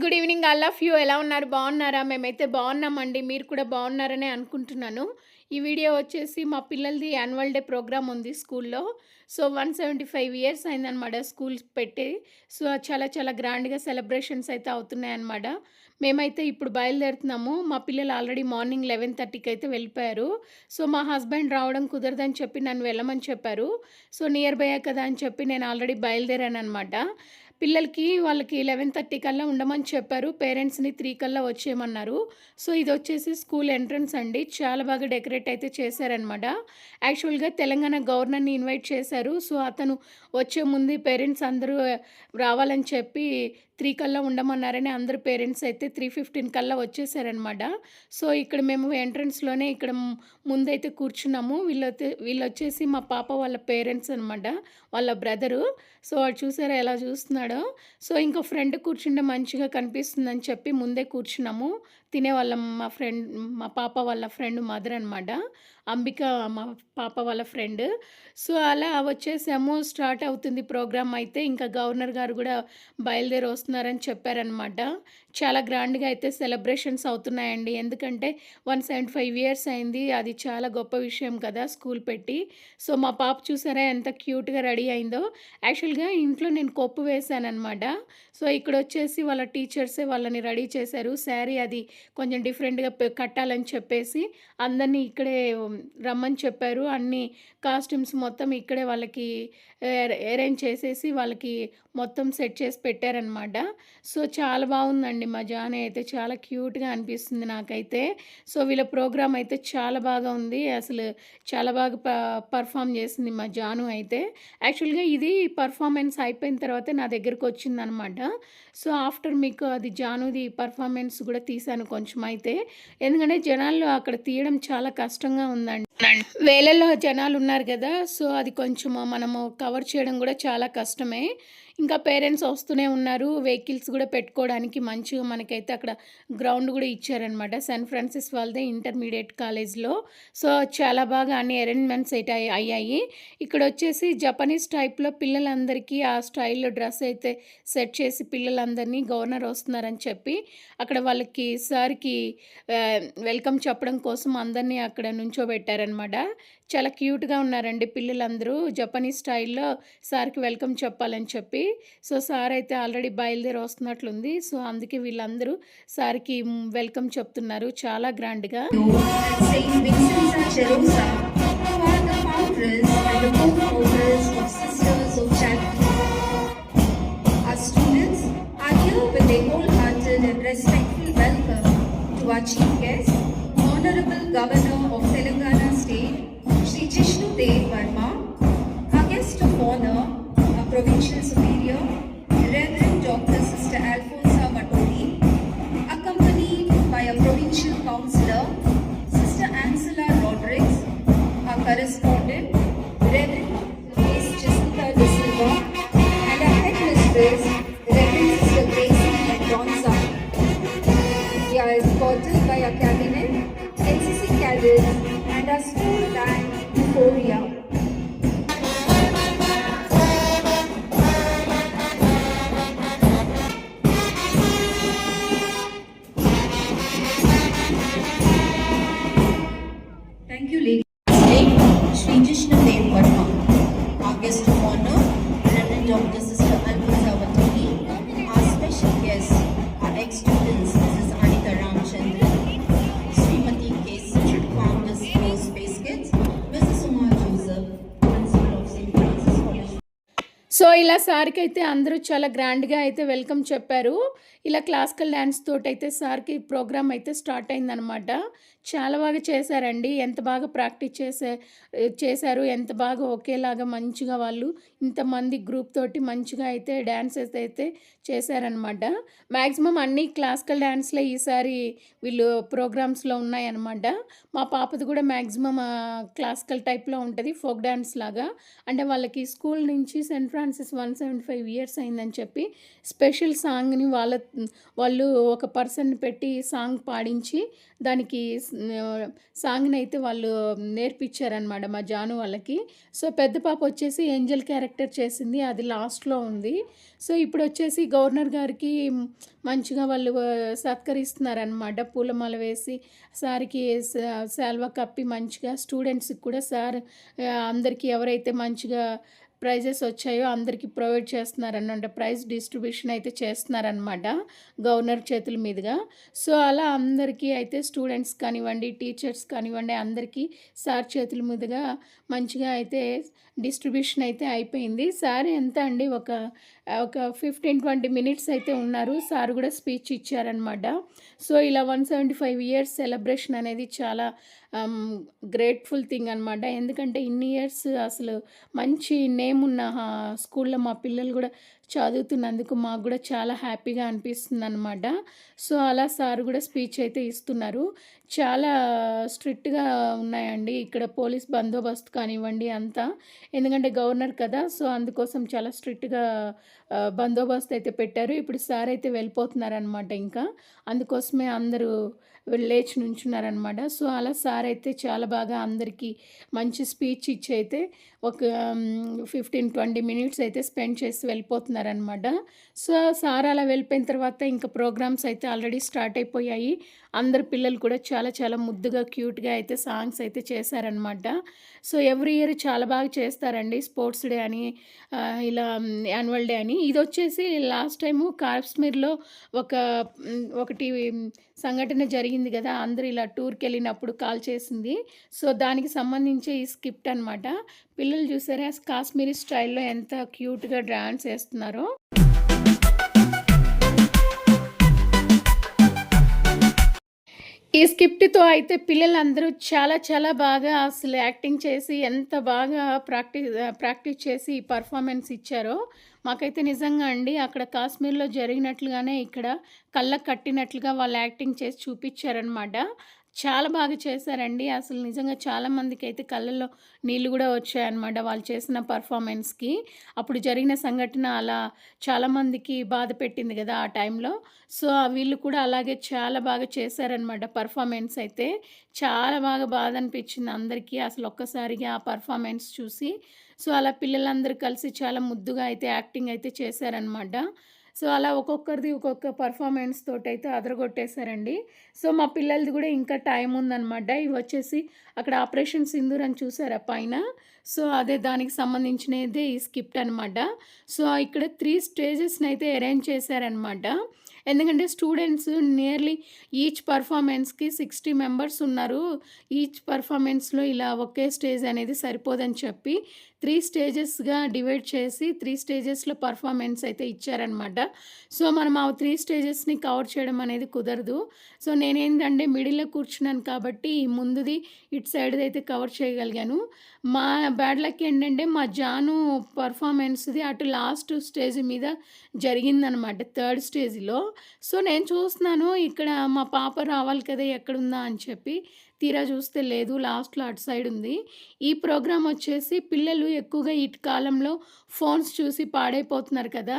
Good evening all of you ఎలా ఉన్నారు? బాగున్నారా? మేమైతే బాగున్నామండి. మీరు కూడా బాగున్నారనే అనుకుంటున్నాను. ఈ వీడియో వచ్చేసి మా పిల్లలది యాన్యువల్ డే ప్రోగ్రామ్ ఉంది స్కూల్లో. So one seventy five years అయిందనమాట స్కూల్ పెట్టి. సో చాలా చాలా గ్రాండ్గా సెలబ్రేషన్స్ అయితే అవుతున్నాయన్నమాట. మేమైతే ఇప్పుడు బయలుదేరుతున్నాము. మా పిల్లలు ఆల్రెడీ మార్నింగ్ లెవెన్ థర్టీకి అయితే వెళ్ళిపోయారు. సో మా హస్బెండ్ రావడం కుదరదని చెప్పి నన్ను వెళ్ళమని చెప్పారు. సో నియర్ బై కదా అని చెప్పి నేను ఆల్రెడీ బయలుదేరాను అనమాట పిల్లలకి వాళ్ళకి లెవెన్ థర్టీ కల్లా ఉండమని చెప్పారు. పేరెంట్స్ని త్రీ కల్లా వచ్చేయమన్నారు. సో ఇది వచ్చేసి స్కూల్ ఎంట్రన్స్ అండి. చాలా బాగా డెకరేట్ అయితే చేశారనమాట యాక్చువల్గా తెలంగాణ గవర్నర్ని ఇన్వైట్ చేశారు. సో అతను వచ్చే ముందు పేరెంట్స్ అందరూ రావాలని చెప్పి త్రీ కల్లా ఉండమన్నారని అందరు పేరెంట్స్ అయితే త్రీ ఫిఫ్టీన్ కల్లా వచ్చేసారనమాట. సో ఇక్కడ మేము ఎంట్రన్స్లోనే ఇక్కడ ముందైతే కూర్చున్నాము. వీళ్ళైతే వీళ్ళు వచ్చేసి మా పాప వాళ్ళ పేరెంట్స్ అనమాట వాళ్ళ బ్రదరు. సో వాడు చూసారా ఎలా చూస్తున్నాడో. సో ఇంకా ఫ్రెండ్ కూర్చుంటే మంచిగా కనిపిస్తుందని చెప్పి ముందే కూర్చున్నాము. తినేవాళ్ళం మా ఫ్రెండ్ మా పాప వాళ్ళ ఫ్రెండ్ మదర్ అనమాట అంబిక మా పాప వాళ్ళ ఫ్రెండ్. సో అలా వచ్చేసాము. స్టార్ట్ అవుతుంది ప్రోగ్రామ్ అయితే. ఇంకా గవర్నర్ గారు కూడా బయలుదేరి వస్తున్నారని చెప్పారనమాట చాలా గ్రాండ్గా అయితే సెలబ్రేషన్స్ అవుతున్నాయండి. ఎందుకంటే వన్ సెవెంటీ ఫైవ్ ఇయర్స్ అయింది. అది చాలా గొప్ప విషయం కదా స్కూల్ పెట్టి. సో మా పాప చూసారా ఎంత క్యూట్గా రెడీ అయిందో. యాక్చువల్గా ఇంట్లో నేను కొప్పు వేశానమాట సో ఇక్కడ వచ్చేసి వాళ్ళ టీచర్సే వాళ్ళని రెడీ చేశారు. శారీ అది కొంచెం డిఫరెంట్గా కట్టాలని చెప్పేసి అందరినీ ఇక్కడే రమ్మని చెప్పారు. అన్ని కాస్ట్యూమ్స్ మొత్తం ఇక్కడే వాళ్ళకి అరేంజ్ చేసేసి వాళ్ళకి మొత్తం సెట్ చేసి పెట్టారనమాట సో చాలా బాగుందండి మా జాన్ అయితే. చాలా క్యూట్గా అనిపిస్తుంది నాకైతే. సో వీళ్ళ ప్రోగ్రామ్ అయితే చాలా బాగా ఉంది. అసలు చాలా బాగా ప పర్ఫామ్ చేసింది మా జాను అయితే. యాక్చువల్గా ఇది పర్ఫార్మెన్స్ అయిపోయిన తర్వాత నా దగ్గరకు వచ్చిందనమాట సో ఆఫ్టర్ మీకు అది జానుది పర్ఫార్మెన్స్ కూడా తీశాను కొంచెం అయితే ఎందుకంటే జనాలు అక్కడ తీయడం చాలా కష్టంగా ఉందండి. వేలల్లో జనాలు ఉన్నారు కదా సో అది కొంచెం మనము కవర్ చేయడం కూడా చాలా కష్టమే. ఇంకా పేరెంట్స్ వస్తూనే ఉన్నారు వెహికల్స్ కూడా పెట్టుకోవడానికి మంచిగా మనకైతే అక్కడ గ్రౌండ్ కూడా ఇచ్చారనమాట సెన్ ఫ్రాన్సిస్ వాళ్ళదే ఇంటర్మీడియట్ కాలేజ్లో. సో చాలా బాగా అన్ని అరేంజ్మెంట్స్ అయితే అయ్యాయి. ఇక్కడ వచ్చేసి జపనీస్ టైప్లో పిల్లలందరికీ ఆ స్టైల్లో డ్రెస్ అయితే సెట్ చేసి పిల్లలందరినీ గవర్నర్ వస్తున్నారని చెప్పి అక్కడ వాళ్ళకి సార్కి వెల్కమ్ చెప్పడం కోసం అందరినీ అక్కడ నుంచోబెట్టారనమాట చాలా క్యూట్గా ఉన్నారండి పిల్లలందరూ. జపనీస్ స్టైల్లో సార్కి వెల్కమ్ చెప్పాలని చెప్పి. సో సార్ అయితే ఆల్రెడీ బయలుదేరి వస్తున్నట్లుంది. సో అందుకే వీళ్ళందరూ సార్కి వెల్కమ్ చెప్తున్నారు. చాలా గ్రాండ్గా. Respect our chief guest, Honorable Governor of Telangana State, Shri Jishnu Dev Verma, our guest of honor, our provincial superior, Reverend Dr. Sister Alfonso Matori, accompanied by a provincial councillor, ఇలా సార్కి అయితే అందరూ చాలా గ్రాండ్గా అయితే వెల్కమ్ చెప్పారు. ఇలా classical dance తోటి అయితే సార్కి ప్రోగ్రామ్ అయితే స్టార్ట్ అయిందనమాట చాలా బాగా చేశారండి. ఎంత బాగా ప్రాక్టీస్ చేసే చేశారు ఎంత బాగా ఒకేలాగా మంచిగా వాళ్ళు ఇంతమంది గ్రూప్ తోటి మంచిగా అయితే డ్యాన్సెస్ అయితే చేశారనమాట మ్యాక్సిమం అన్ని క్లాసికల్ డ్యాన్స్లే ఈసారి వీళ్ళు ప్రోగ్రామ్స్లో ఉన్నాయన్నమాట. మా పాపది కూడా మ్యాక్సిమం క్లాసికల్ టైప్లో ఉంటుంది ఫోక్ డ్యాన్స్ లాగా. అంటే వాళ్ళకి స్కూల్ నుంచి Saint Francis one seventy five years అయిందని చెప్పి స్పెషల్ సాంగ్ని వాళ్ళ వాళ్ళు ఒక పర్సన్ పెట్టి సాంగ్ పాడించి దానికి సాంగ్‌ని అయితే వాళ్ళు నేర్పించారనమాట మా జాను వాళ్ళకి. సో, పెద్ద పాప వచ్చేసి ఏంజెల్ క్యారెక్టర్ చేసింది. అది లాస్ట్‌లో ఉంది. సో, ఇప్పుడు వచ్చేసి గవర్నర్ గారికి మంచిగా వాళ్ళు సత్కరిస్తున్నారనమాట. పూలమాల వేసి సార్‌కి స శాలువా కప్పి మంచిగా స్టూడెంట్స్‌కి కూడా సార్ అందరికీ ఎవరైతే మంచిగా ప్రైజెస్ వచ్చాయో అందరికీ ప్రొవైడ్ చేస్తున్నారనమాట. ప్రైజ్ డిస్ట్రిబ్యూషన్ అయితే చేస్తున్నారనమాట. గవర్నర్ చేతుల మీదుగా. సో, అలా అందరికీ అయితే స్టూడెంట్స్ కానివ్వండి, టీచర్స్ కానివ్వండి అందరికీ సార్ చేతుల మీదుగా మంచిగా అయితే డిస్ట్రిబ్యూషన్ అయితే అయిపోయింది. సార్ ఎంత అండి ఒక ఒక 15, 20 మినిట్స్ అయితే ఉన్నారు. సార్ కూడా స్పీచ్ ఇచ్చారనమాట. సో, ఇలా 175 ఇయర్స్ సెలబ్రేషన్ అనేది చాలా గ్రేట్‌ఫుల్ థింగ్ అనమాట. ఎందుకంటే ఇన్ని ఇయర్స్ అసలు మంచి నేమ్ ఉన్న స్కూల్‌లో మా పిల్లలు కూడా చదువుతున్నందుకు మాకు కూడా చాలా హ్యాపీగా అనిపిస్తుంది అనమాట సో, అలా సార్ కూడా స్పీచ్ అయితే ఇస్తున్నారు. చాలా స్ట్రిక్ట్‌గా ఉన్నాయండి. ఇక్కడ పోలీస్ బందోబస్తు కానివ్వండి అంతా. ఎందుకంటే గవర్నర్ కదా! సో, అందుకోసం చాలా స్ట్రిక్ట్‌గా బందోబస్తు అయితే పెట్టారు. ఇప్పుడు సార్ అయితే వెళ్ళిపోతున్నారనమాట ఇంకా. అందుకోసమే అందరూ లేచి నుంచున్నారనమాట. సో, అలా సార్ అయితే చాలా బాగా అందరికీ మంచి స్పీచ్ ఇచ్చి అయితే ఒక ఫిఫ్టీన్ ట్వంటీ మినిట్స్ అయితే స్పెండ్ చేసి వెళ్ళిపోతున్నారనమాట. సో, సార్ అలా వెళ్ళిపోయిన తర్వాత ఇంకా ప్రోగ్రామ్స్ అయితే ఆల్రెడీ స్టార్ట్ అయిపోయాయి. అందరు పిల్లలు కూడా చాలా చాలా ముద్దుగా, క్యూట్‌గా అయితే సాంగ్స్ అయితే చేశారనమాట. సో, ఎవ్రీ ఇయర్ చాలా బాగా చేస్తారండి. స్పోర్ట్స్ డే అని ఇలా యాన్యువల్ డే అని. ఇది వచ్చేసి లాస్ట్ టైము కాశ్మీర్‌లో ఒక ఒకటి సంఘటన జరిగింది కదా అందరూ ఇలా టూర్కి వెళ్ళినప్పుడు కాల్ చేసింది సో, దానికి సంబంధించి ఈ స్క్రిప్ట్ అనమాట. పిల్లలు చూసారా కాశ్మీరీ స్టైల్‌లో ఎంత క్యూట్‌గా డ్యాన్స్ వేస్తున్నారో ఈ స్క్రిప్ట్తో అయితే పిల్లలందరూ చాలా చాలా బాగా అసలు యాక్టింగ్ చేసి ఎంత బాగా ప్రాక్టీస్ ప్రాక్టీస్ చేసి పర్ఫార్మెన్స్ ఇచ్చారో మాకైతే నిజంగా అండి. అక్కడ కాశ్మీర్‌లో జరిగినట్లుగానే ఇక్కడ కళ్ళకు కట్టినట్లుగా వాళ్ళు యాక్టింగ్ చేసి చూపించారనమాట చాలా బాగా చేశారండి. అసలు నిజంగా చాలామందికి అయితే కళ్ళల్లో నీళ్ళు కూడా వచ్చాయన్నమాట వాళ్ళు చేసిన పర్ఫార్మెన్స్‌కి. అప్పుడు జరిగిన సంఘటన అలా చాలామందికి బాధ పెట్టింది కదా ఆ టైంలో. సో, వీళ్ళు కూడా అలాగే చాలా బాగా చేశారనమాట పర్ఫార్మెన్స్ అయితే. చాలా బాగా బాధ అనిపించింది అందరికీ అసలు ఒక్కసారిగా ఆ పర్ఫార్మెన్స్ చూసి. సో, అలా పిల్లలందరూ కలిసి చాలా ముద్దుగా అయితే యాక్టింగ్ అయితే చేశారనమాట. సో, అలా ఒక్కొక్కరిది ఒక్కొక్క పర్ఫార్మెన్స్ తోటైతే అదరగొట్టేశారండి. సో, మా పిల్లలది కూడా ఇంకా టైం ఉందన్నమాట ఇవి వచ్చేసి అక్కడ ఆపరేషన్ సింధూర్ అని చూసారా పైన? సో, అదే దానికి సంబంధించినదే ఈ స్కిప్ట్ అనమాట. సో, ఇక్కడ త్రీ స్టేజెస్ని అయితే అరేంజ్ చేశారనమాట. ఎందుకంటే స్టూడెంట్స్ నియర్లీ ఈచ్ పర్ఫార్మెన్స్‌కి 60 మెంబర్స్ ఉన్నారు. ఈచ్ పర్ఫార్మెన్స్‌లో ఇలా ఒకే స్టేజ్ అనేది సరిపోదని చెప్పి త్రీ స్టేజెస్‌గా డివైడ్ చేసి త్రీ స్టేజెస్‌లో పర్ఫార్మెన్స్ అయితే ఇచ్చారనమాట. సో, మనం ఆ త్రీ స్టేజెస్‌ని కవర్ చేయడం అనేది కుదరదు. సో, నేనేంటంటే మిడిల్‌లో కూర్చున్నాను కాబట్టి ముందుది ఇటు అయితే కవర్ చేయగలిగాను. మా బ్యాడ్ లక్ ఏంటంటే మా జాను పర్ఫార్మెన్స్‌ది అటు లాస్ట్ స్టేజ్ మీద జరిగిందనమాట. థర్డ్ స్టేజ్‌లో. సో, నేను చూస్తున్నాను ఇక్కడ మా పాప రావాలి కదా! ఎక్కడుందా అని చెప్పి. తీరా చూస్తే లేదు లాస్ట్‌లో అటు సైడ్ ఉంది. ఈ ప్రోగ్రామ్ వచ్చేసి పిల్లలు ఎక్కువగా ఈ కాలంలో ఫోన్స్ చూసి పాడైపోతున్నారు కదా!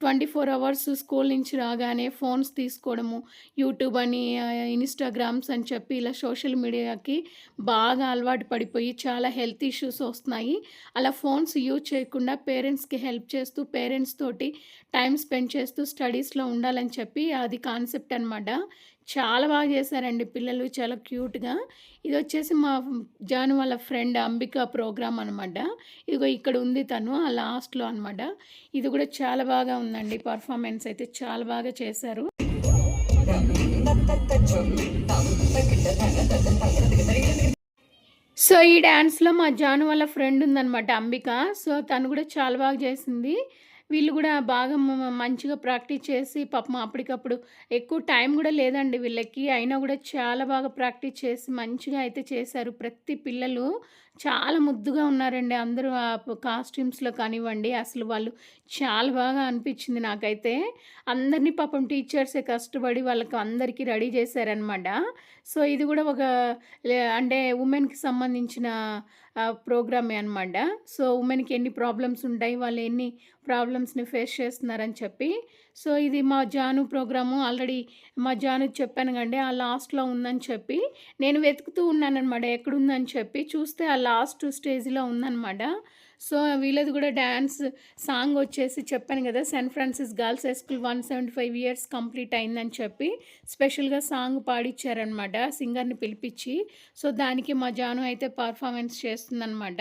24 అవర్స్ స్కూల్ నుంచి రాగానే ఫోన్స్ తీసుకోవడము, యూట్యూబ్ అని ఇన్‌స్టాగ్రామ్స్ అని చెప్పి ఇలా సోషల్ మీడియాకి బాగా అలవాటు పడిపోయి చాలా హెల్త్ ఇష్యూస్ వస్తున్నాయి. అలా ఫోన్స్ యూజ్ చేయకుండా పేరెంట్స్‌కి హెల్ప్ చేస్తూ పేరెంట్స్ తోటి టైం స్పెండ్ చేస్తూ స్టడీస్‌లో ఉండాలని చెప్పి అది కాన్సెప్ట్ అనమాట. చాలా బాగా చేశారండి పిల్లలు చాలా క్యూట్‌గా. ఇది వచ్చేసి మా జాను వాళ్ళ ఫ్రెండ్ అంబిక ప్రోగ్రామ్ అనమాట. ఇదిగో ఇక్కడ ఉంది తను ఆ లాస్ట్‌లో అనమాట. ఇది కూడా చాలా బాగా ఉందండి పర్ఫార్మెన్స్ అయితే చాలా బాగా చేశారు. సో, ఈ డ్యాన్స్లో మా జాను వాళ్ళ ఫ్రెండ్ ఉందనమాట అంబిక. సో, తను కూడా చాలా బాగా చేసింది. వీళ్ళు కూడా బాగా మంచిగా ప్రాక్టీస్ చేసి పాపం అప్పటికప్పుడు ఎక్కువ టైం కూడా లేదండి వీళ్ళకి. అయినా కూడా చాలా బాగా ప్రాక్టీస్ చేసి మంచిగా అయితే చేశారు. ప్రతి పిల్లలు చాలా ముద్దుగా ఉన్నారండి అందరూ ఆ కాస్ట్యూమ్స్‌లో కానివ్వండి, అసలు వాళ్ళు చాలా బాగా అనిపించింది నాకైతే. అందరినీ పాపం టీచర్సే కష్టపడి వాళ్ళకి అందరికీ రెడీ చేశారనమాట. సో, ఇది కూడా ఒక అంటే ఉమెన్కి సంబంధించిన ప్రోగ్రామే అనమాట. సో, ఉమెన్కి ఎన్ని ప్రాబ్లమ్స్ ఉంటాయి, వాళ్ళు ఎన్ని ప్రాబ్లమ్స్‌ని ఫేస్ చేస్తున్నారని చెప్పి. సో, ఇది మా జాను ప్రోగ్రాము ఆల్రెడీ మా జాను చెప్పాను కదండీ! ఆ లాస్ట్‌లో ఉందని చెప్పి. నేను వెతుకుతూ ఉన్నానమాట ఎక్కడుందని చెప్పి. చూస్తే ఆ లాస్ట్ స్టేజ్‌లో ఉందన్నమాట సో, వీళ్ళది కూడా డ్యాన్స్ సాంగ్ వచ్చేసి చెప్పాను కదా! Saint Francis girls high school 175 years complete అయిందని చెప్పి స్పెషల్‌గా సాంగ్ పాడిచ్చారనమాట సింగర్‌ని పిలిపించి సో, దానికి మా జాను అయితే పర్ఫార్మెన్స్ చేస్తుందనమాట.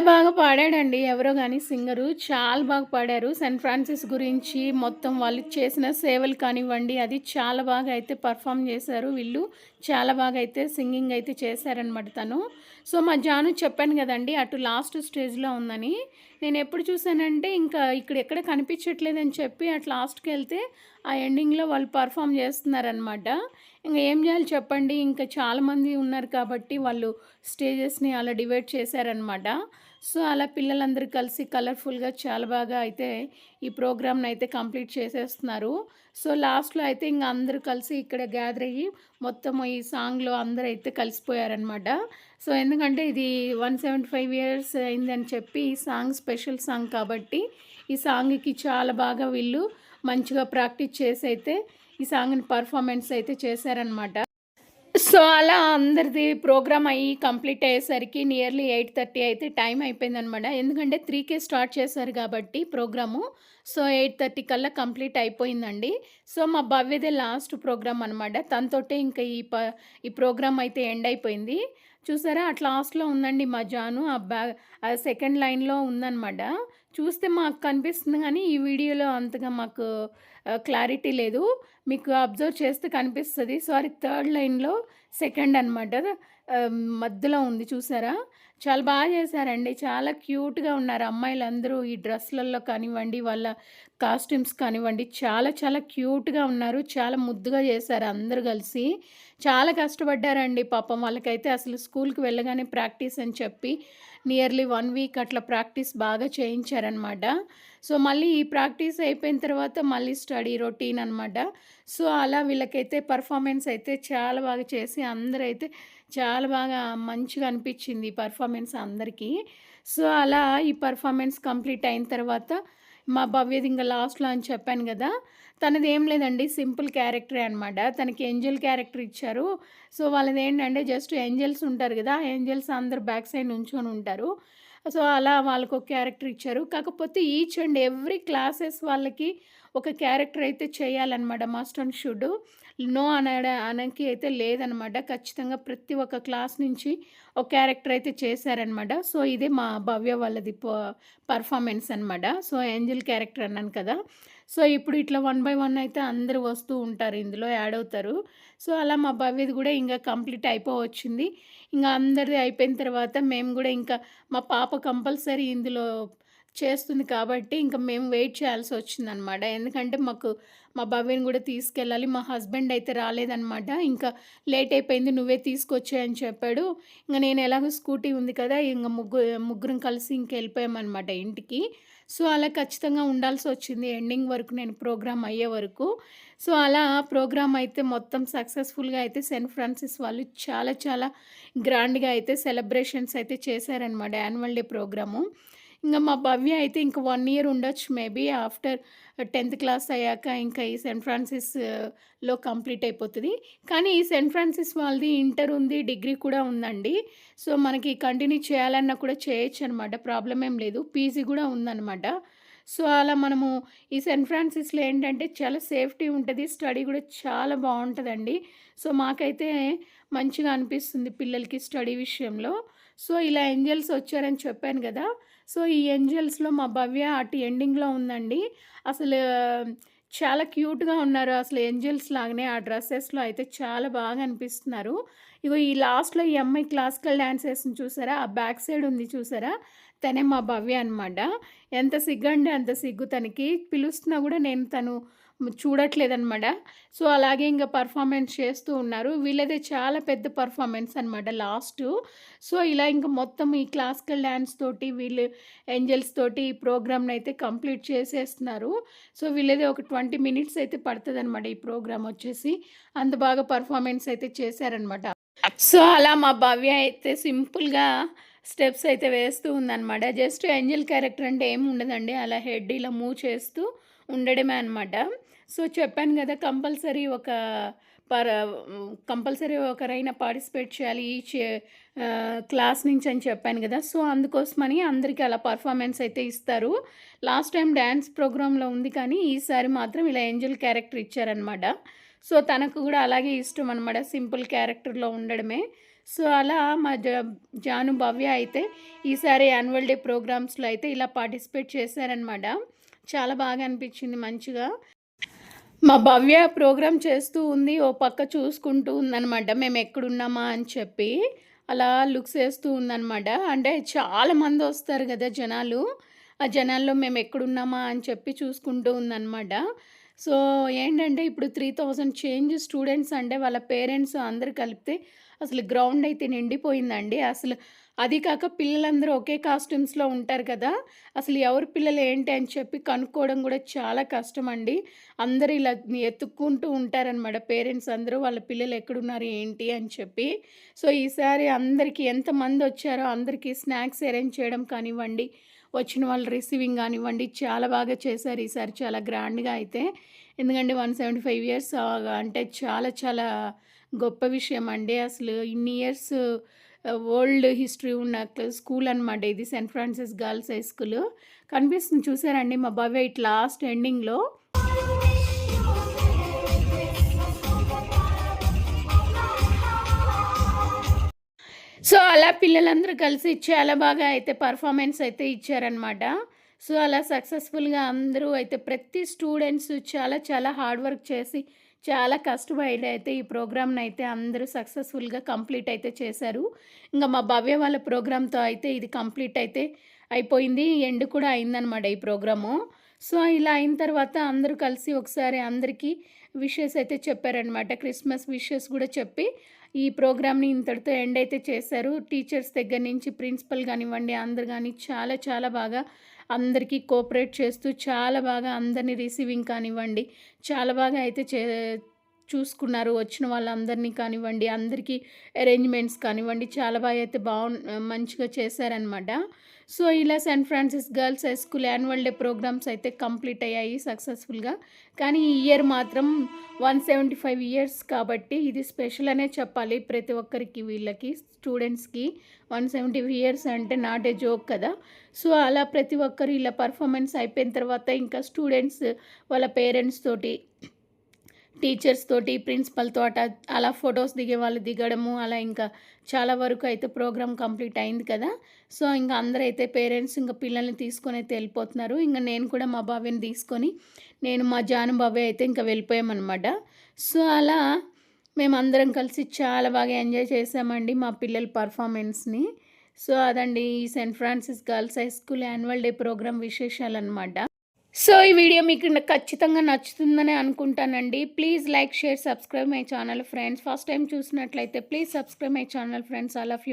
చాలా బాగా పాడాడండి ఎవరో కానీ సింగరు. చాలా బాగా పాడారు. సెయింట్ ఫ్రాన్సిస్ గురించి మొత్తం వాళ్ళు చేసిన సేవలు కానివ్వండి, అది చాలా బాగా అయితే పర్ఫామ్ చేశారు వీళ్ళు. చాలా బాగా అయితే సింగింగ్ అయితే చేశారనమాట తను. సో, మా జాను చెప్పాను కదండీ! అటు లాస్ట్ స్టేజ్‌లో ఉందని. నేను ఎప్పుడు చూసానంటే ఇంకా ఇక్కడ ఎక్కడ కనిపించట్లేదని చెప్పి అటు లాస్ట్కి వెళ్తే ఆ ఎండింగ్‌లో వాళ్ళు పర్ఫార్మ్ చేస్తున్నారనమాట. ఇంక ఏం చేయాలి చెప్పండి. ఇంకా చాలామంది ఉన్నారు కాబట్టి వాళ్ళు స్టేజెస్‌ని అలా డివైడ్ చేశారనమాట. సో, అలా పిల్లలందరూ కలిసి కలర్‌ఫుల్‌గా చాలా బాగా అయితే ఈ ప్రోగ్రామ్‌ని అయితే కంప్లీట్ చేసేస్తున్నారు. సో, లాస్ట్‌లో అయితే ఇంక అందరూ కలిసి ఇక్కడ గ్యాదర్ అయ్యి మొత్తం ఈ సాంగ్‌లో అందరూ అయితే కలిసిపోయారనమాట. సో, ఎందుకంటే ఇది 175 ఇయర్స్ అయిందని చెప్పి ఈ సాంగ్ స్పెషల్ సాంగ్ కాబట్టి ఈ సాంగ్‌కి చాలా బాగా వీళ్ళు మంచిగా ప్రాక్టీస్ చేసి అయితే ఈ సాంగ్‌ని పర్ఫార్మెన్స్ అయితే చేశారనమాట. సో, అలా అందరిది ప్రోగ్రామ్ అయ్యి కంప్లీట్ అయ్యేసరికి నియర్లీ 8:30 అయితే టైం అయిపోయిందనమాట. ఎందుకంటే త్రీకే స్టార్ట్ చేశారు కాబట్టి ప్రోగ్రాము. సో, 8:30 కల్లా కంప్లీట్ అయిపోయిందండి. సో, మా భవ్యదే లాస్ట్ ప్రోగ్రామ్ అనమాట. తనతోటే ఇంకా ఈ ప ఈ ప్రోగ్రామ్ అయితే ఎండ్ అయిపోయింది. చూసారా అట్లా లాస్ట్‌లో ఉందండి మా జాను. ఆ బ్యా సెకండ్ లైన్‌లో ఉందనమాట. చూస్తే మాకు కనిపిస్తుంది కానీ ఈ వీడియోలో అంతగా మాకు క్లారిటీ లేదు. మీకు అబ్జర్వ్ చేస్తే కనిపిస్తుంది సారీ థర్డ్ లైన్‌లో సెకండ్ అనమాట. మధ్యలో ఉంది చూసారా? చాలా బాగా చేశారండి. చాలా క్యూట్‌గా ఉన్నారు అమ్మాయిలందరూ ఈ డ్రెస్‌లలో కానివ్వండి, వాళ్ళ కాస్ట్యూమ్స్ కానివ్వండి చాలా చాలా క్యూట్‌గా ఉన్నారు. చాలా ముద్దుగా చేశారు అందరూ కలిసి. చాలా కష్టపడ్డారండి పాపం వాళ్ళకైతే అసలు స్కూల్‌కి వెళ్ళగానే ప్రాక్టీస్ అని చెప్పి నియర్లీ వన్ వీక్ అట్లా ప్రాక్టీస్ బాగా చేయించారనమాట. సో, మళ్ళీ ఈ ప్రాక్టీస్ అయిపోయిన తర్వాత మళ్ళీ స్టడీ రొటీన్ అనమాట. సో, అలా వీళ్ళకైతే పర్ఫార్మెన్స్ అయితే చాలా బాగా చేసి అందరైతే చాలా బాగా మంచిగా అనిపించింది ఈ పర్ఫార్మెన్స్ అందరికీ. సో, అలా ఈ పర్ఫార్మెన్స్ కంప్లీట్ అయిన తర్వాత మా భవ్యది ఇంకా లాస్ట్‌లో అని చెప్పాను కదా! తనది ఏం లేదండి సింపుల్ క్యారెక్టరే అనమాట. తనకి ఏంజల్ క్యారెక్టర్ ఇచ్చారు. సో, వాళ్ళదేంటంటే జస్ట్ ఏంజెల్స్ ఉంటారు కదా! ఏంజల్స్ అందరు బ్యాక్ సైడ్ నుంచొని ఉంటారు. సో, అలా వాళ్ళకు ఒక క్యారెక్టర్ ఇచ్చారు. కాకపోతే ఈచ్ అండ్ ఎవ్రీ క్లాసెస్ వాళ్ళకి ఒక క్యారెక్టర్ అయితే చేయాలన్నమాట మస్ట్ అండ్ షుడ్. నో అనడ అనకి అయితే లేదనమాట. ఖచ్చితంగా ప్రతి ఒక్క క్లాస్ నుంచి ఒక క్యారెక్టర్ అయితే చేశారనమాట. సో, ఇదే మా భవ్య వాళ్ళది ప పర్ఫార్మెన్స్ అనమాట. సో, ఏంజెల్ క్యారెక్టర్ అన్నాను కదా! సో, ఇప్పుడు ఇట్లా వన్ బై వన్ అయితే అందరూ వస్తూ ఉంటారు ఇందులో యాడ్ అవుతారు. సో, అలా మా భవ్యది కూడా ఇంకా కంప్లీట్ అయిపోవచ్చింది. ఇంకా అందరిది అయిపోయిన తర్వాత మేము కూడా ఇంకా మా పాప కంపల్సరీ ఇందులో చేస్తుంది కాబట్టి ఇంకా మేము వెయిట్ చేయాల్సి వచ్చిందనమాట. ఎందుకంటే మాకు మా బాబాయ్ని కూడా తీసుకెళ్ళాలి. మా హస్బెండ్ అయితే రాలేదనమాట. ఇంకా లేట్ అయిపోయింది నువ్వే తీసుకొచ్చేయి అని చెప్పాడు. ఇంకా నేను ఎలాగో స్కూటీ ఉంది కదా! ఇంకా ముగ్గు ముగ్గురం కలిసి ఇంక వెళ్ళిపోయామన్నమాట ఇంటికి. సో, అలా ఖచ్చితంగా ఉండాల్సి వచ్చింది ఎండింగ్ వరకు నేను ప్రోగ్రామ్ అయ్యే వరకు. సో, అలా ప్రోగ్రామ్ అయితే మొత్తం సక్సెస్‌ఫుల్‌గా అయితే సెయింట్ ఫ్రాన్సిస్ వాళ్ళు చాలా చాలా గ్రాండ్‌గా అయితే సెలబ్రేషన్స్ అయితే చేశారనమాట యాన్యువల్ డే ప్రోగ్రాము. ఇంకా మా భవ్య అయితే ఇంక వన్ ఇయర్ ఉండొచ్చు మేబీ ఆఫ్టర్ 10థ్ క్లాస్ అయ్యాక ఇంకా ఈ సెయింట్ ఫ్రాన్సిస్‌లో కంప్లీట్ అయిపోతుంది కానీ ఈ సెయింట్ ఫ్రాన్సిస్ వాళ్ళది ఇంటర్ ఉంది, డిగ్రీ కూడా ఉందండి. సో, మనకి కంటిన్యూ చేయాలన్నా కూడా చేయొచ్చు అనమాట ప్రాబ్లమ్ ఏం లేదు. పీజీ కూడా ఉందన్నమాట సో, అలా మనము ఈ సెయింట్ ఫ్రాన్సిస్‌లో ఏంటంటే చాలా సేఫ్టీ ఉంటుంది స్టడీ కూడా చాలా బాగుంటుందండి సో, మాకైతే మంచిగా అనిపిస్తుంది పిల్లలకి స్టడీ విషయంలో. సో, ఇలా ఏంజల్స్ వచ్చారని చెప్పాను కదా! సో, ఈ ఏంజెల్స్‌లో మా భవ్య అటు ఎండింగ్‌లో ఉందండి. అసలు చాలా క్యూట్‌గా ఉన్నారు. అసలు ఏంజెల్స్ లాగానే ఆ డ్రెస్సెస్లో అయితే చాలా బాగా అనిపిస్తున్నారు. ఇగో ఈ లాస్ట్‌లో ఈ అమ్మాయి క్లాసికల్ డ్యాన్స్ వేసింది చూసారా? ఆ బ్యాక్ సైడ్ ఉంది చూసారా? తనే మా భవ్య అనమాట. ఎంత సిగ్గంటే అంత సిగ్గు తనకి. పిలుస్తున్నా కూడా నేను తను చూడట్లేదనమాట సో అలాగే ఇంకా పర్ఫార్మెన్స్ చేస్తూ ఉన్నారు. వీళ్ళదే చాలా పెద్ద పర్ఫార్మెన్స్ అనమాట లాస్ట్. సో ఇలా ఇంకా మొత్తం ఈ క్లాసికల్ డ్యాన్స్ తోటి వీళ్ళు ఏంజల్స్ తోటి ఈ ప్రోగ్రామ్ని అయితే కంప్లీట్ చేసేస్తున్నారు. సో వీళ్ళదే ఒక ట్వంటీ మినిట్స్ అయితే పడుతుంది అనమాట ఈ ప్రోగ్రామ్ వచ్చేసి. అంత బాగా పర్ఫార్మెన్స్ అయితే చేశారనమాట సో అలా మా భవ్య అయితే సింపుల్గా స్టెప్స్ అయితే వేస్తూ ఉందన్నమాట. జస్ట్ ఏంజల్ క్యారెక్టర్ అంటే ఏమి ఉండదండి. అలా హెడ్ ఇలా మూవ్ చేస్తూ ఉండడమే అనమాట సో చెప్పాను కదా కంపల్సరీ ఒక పర్ కంపల్సరీ ఒకరైనా పార్టిసిపేట్ చేయాలి ఈ క్లాస్ నుంచి అని చెప్పాను కదా. సో అందుకోసమని అందరికీ అలా పర్ఫార్మెన్స్ అయితే ఇస్తారు. లాస్ట్ టైం డ్యాన్స్ ప్రోగ్రాంలో ఉంది కానీ ఈసారి మాత్రం ఇలా ఏంజల్ క్యారెక్టర్ ఇచ్చారనమాట సో తనకు కూడా అలాగే ఇష్టం అనమాట సింపుల్ క్యారెక్టర్లో ఉండడమే. సో అలా మా జ జాను భవ్య అయితే ఈసారి యాన్యువల్ డే ప్రోగ్రామ్స్లో అయితే ఇలా పార్టిసిపేట్ చేశారనమాట చాలా బాగా అనిపించింది మంచిగా. మా భవ్య ప్రోగ్రామ్ చేస్తూ ఉంది ఓ పక్క చూసుకుంటూ ఉందన్నమాట. మేము ఎక్కడున్నామా? అని చెప్పి అలా లుక్స్ వేస్తూ ఉందన్నమాట. అంటే చాలా మంది వస్తారు కదా జనాలు. ఆ జనాల్లో మేము ఎక్కడున్నామా? అని చెప్పి చూసుకుంటూ ఉందన్నమాట. సో ఏంటంటే ఇప్పుడు త్రీ థౌజండ్ చేంజ్ స్టూడెంట్స్ అంటే వాళ్ళ పేరెంట్స్ అందరు కలిపితే అసలు గ్రౌండ్ అయితే నిండిపోయిందండి. అసలు అది కాక పిల్లలందరూ ఒకే కాస్ట్యూమ్స్లో ఉంటారు కదా అసలు ఎవరు పిల్లలు ఏంటి అని చెప్పి కనుక్కోవడం కూడా చాలా కష్టం అండి అందరూ ఇలా ఎత్తుక్కుంటూ ఉంటారనమాట పేరెంట్స్ అందరూ వాళ్ళ పిల్లలు ఎక్కడున్నారు ఏంటి అని చెప్పి. సో ఈసారి అందరికీ ఎంతమంది వచ్చారో అందరికీ స్నాక్స్ అరేంజ్ చేయడం కానివ్వండి వచ్చిన వాళ్ళు రిసీవింగ్ కానివ్వండి చాలా బాగా చేశారు ఈసారి చాలా గ్రాండ్గా అయితే. ఎందుకంటే వన్ సెవెంటీ ఫైవ్ ఇయర్స్ అంటే చాలా చాలా గొప్ప విషయం అండి. అసలు ఇన్ని ఇయర్స్ ఓల్డ్ హిస్టరీ ఉన్న స్కూల్ అనమాట ఇది Saint Francis girls high school. కనిపిస్తుంది చూసారండి మా భవ్య ఇట్ లాస్ట్ ఎండింగ్లో. సో అలా పిల్లలందరూ కలిసి చాలా బాగా అయితే పర్ఫార్మెన్స్ అయితే ఇచ్చారనమాట సో అలా సక్సెస్ఫుల్గా అందరూ అయితే ప్రతి స్టూడెంట్స్ చాలా చాలా హార్డ్ వర్క్ చేసి చాలా కష్టపడి అయితే ఈ ప్రోగ్రామ్ని అయితే అందరూ సక్సెస్ఫుల్గా కంప్లీట్ అయితే చేశారు. ఇంకా మా భవ్య వాళ్ళ ప్రోగ్రామ్తో అయితే ఇది కంప్లీట్ అయితే అయిపోయింది. ఎండ్ కూడా అయిందనమాట ఈ ప్రోగ్రాము. సో ఇలా అయిన తర్వాత అందరూ కలిసి ఒకసారి అందరికీ విషెస్ అయితే చెప్పారనమాట క్రిస్మస్ విషెస్ కూడా చెప్పి ఈ ప్రోగ్రామ్ని ఇంతటితో ఎండ్ అయితే చేశారు. టీచర్స్ దగ్గర నుంచి ప్రిన్సిపల్ కానివ్వండి అందరు కానీ చాలా చాలా బాగా అందరికీ కోఆపరేట్ చేస్తూ చాలా బాగా అందరినీ రిసీవింగ్ కానివ్వండి. చాలా బాగా అయితే చే చూసుకున్నారు. వచ్చిన వాళ్ళందరినీ కానివ్వండి అందరికీ అరేంజ్మెంట్స్ కానివ్వండి చాలా బాగా అయితే బాగు మంచిగా చేశారనమాట సో ఇలా Saint Francis girls high school annual day programs అయితే కంప్లీట్ అయ్యాయి సక్సెస్ఫుల్గా కానీ ఈ ఇయర్ మాత్రం వన్ సెవెంటీ ఫైవ్ ఇయర్స్ కాబట్టి ఇది స్పెషల్ అనే చెప్పాలి ప్రతి ఒక్కరికి వీళ్ళకి స్టూడెంట్స్కి వన్ సెవెంటీ ఇయర్స్ అంటే నాట్ ఏ జోక్ కదా. సో అలా ప్రతి ఒక్కరు ఇలా పర్ఫార్మెన్స్ అయిపోయిన తర్వాత ఇంకా స్టూడెంట్స్ వాళ్ళ పేరెంట్స్ తోటి టీచర్స్ తోటి ప్రిన్సిపల్తో అట అలా ఫొటోస్ దిగే వాళ్ళు దిగడము అలా ఇంకా చాలా వరకు అయితే ప్రోగ్రామ్ కంప్లీట్ అయింది కదా. సో ఇంకా అందరూ అయితే పేరెంట్స్ ఇంకా పిల్లల్ని తీసుకొని అయితే వెళ్ళిపోతున్నారు. ఇంకా నేను కూడా మా బాబాయ్ని తీసుకొని నేను మా జాను బాబాయ్ అయితే ఇంకా వెళ్ళిపోయామన్నమాట. సో అలా మేమందరం కలిసి చాలా బాగా ఎంజాయ్ చేసామండి మా పిల్లల పర్ఫార్మెన్స్ని. సో అదండి ఈ Saint Francis girls high school annual day program విశేషాలు అనమాట సో ఈ వీడియో మీకు ఖచ్చితంగా నచ్చుతుందని అనుకుంటానండి. Please like share subscribe my channel friends. First time చూసినట్లయితే please subscribe my channel friends. అలా